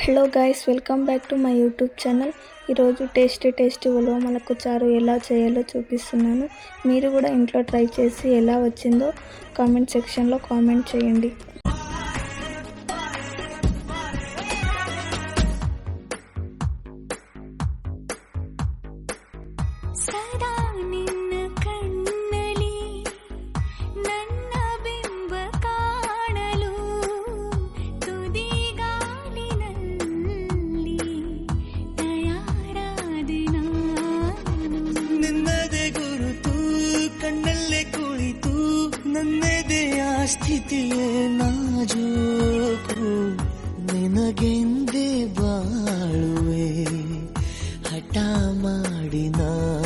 Hello guys welcome back to my YouTube channel. ఈరోజు tasty tasty ఉలవమలకు చారు ఎలా చేయాలో చూపిస్తున్నాను. మీరు కూడా ఇంట్లో ట్రై చేసి ఎలా వచ్చిందో కామెంట్ సెక్షన్లో కామెంట్ చేయండి. ಸದಾ ನನ್ನದೆಯ ಸ್ಥಿತಿಯೇ ನಾಜೂಕು. ನಿನಗೆಂದೇ ಬಾಳುವೆ. ಹಠ ಮಾಡಿ ನಾ